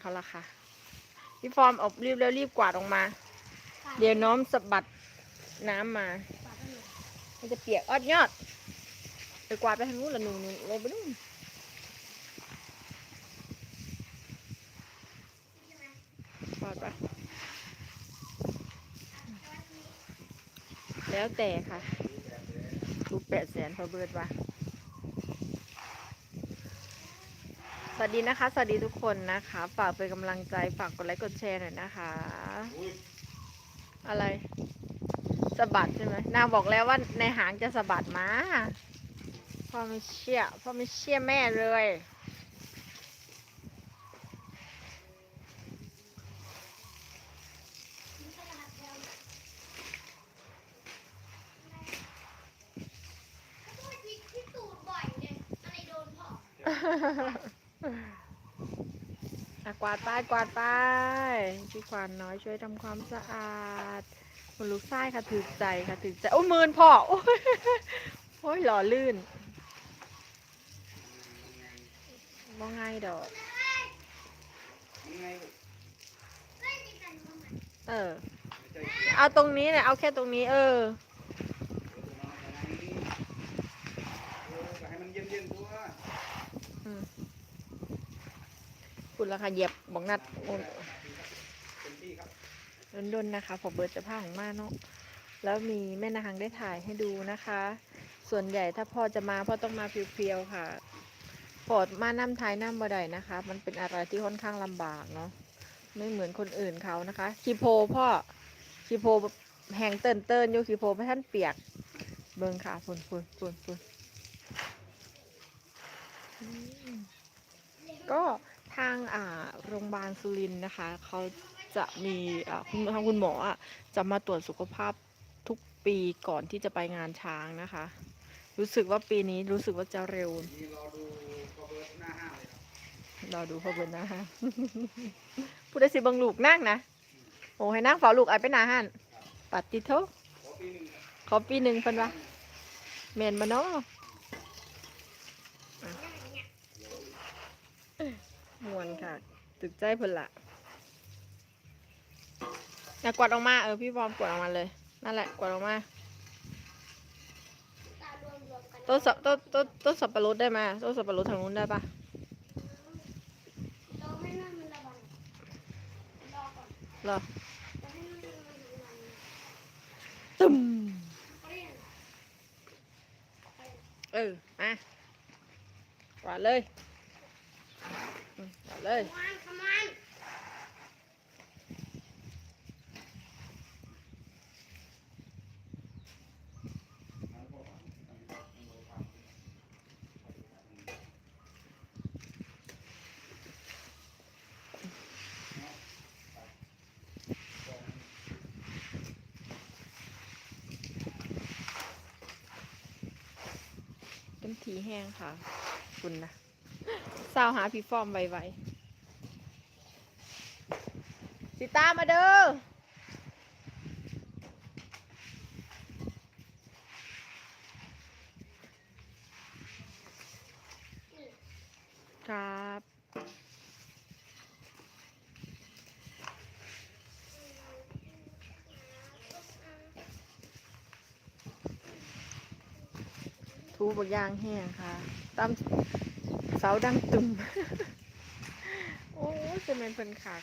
เขาละค่ะ พี่ฟอร์มเอบรีบแล้วรีบกวาดออกมา เดี๋ยวน้อมสะบัดน้ำมา มันจะเปียกออดยอดไปกวาดไปทางนู้นละหนูหนูลงไปนู่นกวาดไปแล้วแต่ค่ะดูแปดแสนพอเบิร์ดว่ะ สวัสดีนะคะ สวัสดีทุกคนนะคะ ฝากเป็นกำลังใจ ฝากกดไลค์กดแชร์หน่อยนะคะ อะไรสะบัดใช่ไหมนางบอกแล้วว่าในหางจะสะบัดมาพ่อไม่เชื่อพ่อไม่เชื่อแม่เลยพี่ตูดบ่ อะกวาดไปกวาดไปพี่ควานน้อยช่วยทำความสะอาดคุณลูกไส้ค่ะถือใจค่ะถือใจโอ้ยมืนพ่อโอ้ยโอ้ยหล่อลื่นบ่ง่ายดอกเออ เอาตรงนี้เนี่ยเอาแค่ตรงนี้ เออ ให้มันเย็นๆตัว คุณราคาเหยียบบอกนัดโอ้ยเต็มที่ครับดนๆนะคะ ผมเบิร์ดจะผ้าของมาเนาะแล้วมีแม่นางได้ถ่ายให้ดูนะคะ ส่วนใหญ่ถ้าพ่อจะมาพ่อต้องมาเพียวๆค่ะพอดมาน้ำไทยน้ำบ่ได้นะคะ มันเป็นอะไรที่ค่อนข้างลำบากเนาะไม่เหมือนคนอื่นเขานะคะคีโพพ่อคีโพแหงเตินเตินๆอยู่คีโพไม่ท่านเปียก เบิงค่ะฝุ่นฝุ่นฝุ่นฝุ่นก็ ทางโรงพยาบาลสุรินทร์นะคะ เขาจะมีคุณทางคุณหมอจะมาตรวจสุขภาพทุกปีก่อนที่จะไปงานช้างนะคะ รู้สึกว่าปีนี้รู้สึกว่าจะเร็วรอดูกระเบิดหน้าห้างรอดูพ่อเบิร์นนะฮะพูดได้สิบังลูกนั่งนะโอ้ให้นั่งเฝ้าลูกไอ้ไปหนาหันปัดติโทขอปีหนึ่งครับขอปีหนึ่งเพิ่นวะเมนมาเนาะ มวนค่ะตึกใจเพิ่นละอยากวาดออกมาเออพี่ฟอมกวาดออกมาเลย นั่นแหละกวาดออกมาต้นสับต้นต้นต้นสับปะรดได้ไหมต้นสับปะรดทางนู้นได้ปะรอให้น้ำมันระบายรอก่อนเหรอรอให้น้ำมันระบายตึมเรียนเออมากวาดเลย มกวาดเลยคมันขมันเต็มทีแห้งค่ะ คุณนะ สาวหาพี่ฟอร์มไวๆสิตามาเด้อครับทูบกยางแห้งค่ะตาม เสาดังตึมโอ้ยจะเป็นเพิ่นคัก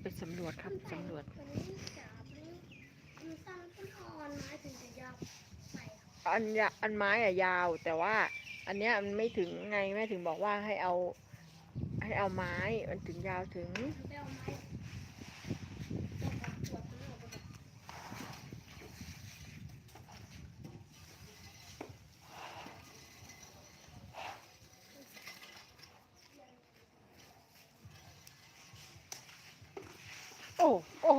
ไปสำรวจครับสำรวจวันนี้จ๋าวันนี้มันสั้นต้นอ่อนไม้ถึงจะยาวใส่ครับ อันยาอันไม้อะยาว แต่ว่า อันเนี้ยมันไม่ถึงไงแม่ถึงบอกว่าให้เอา ให้เอาไม้มันถึงยาวถึง โอ้โอ้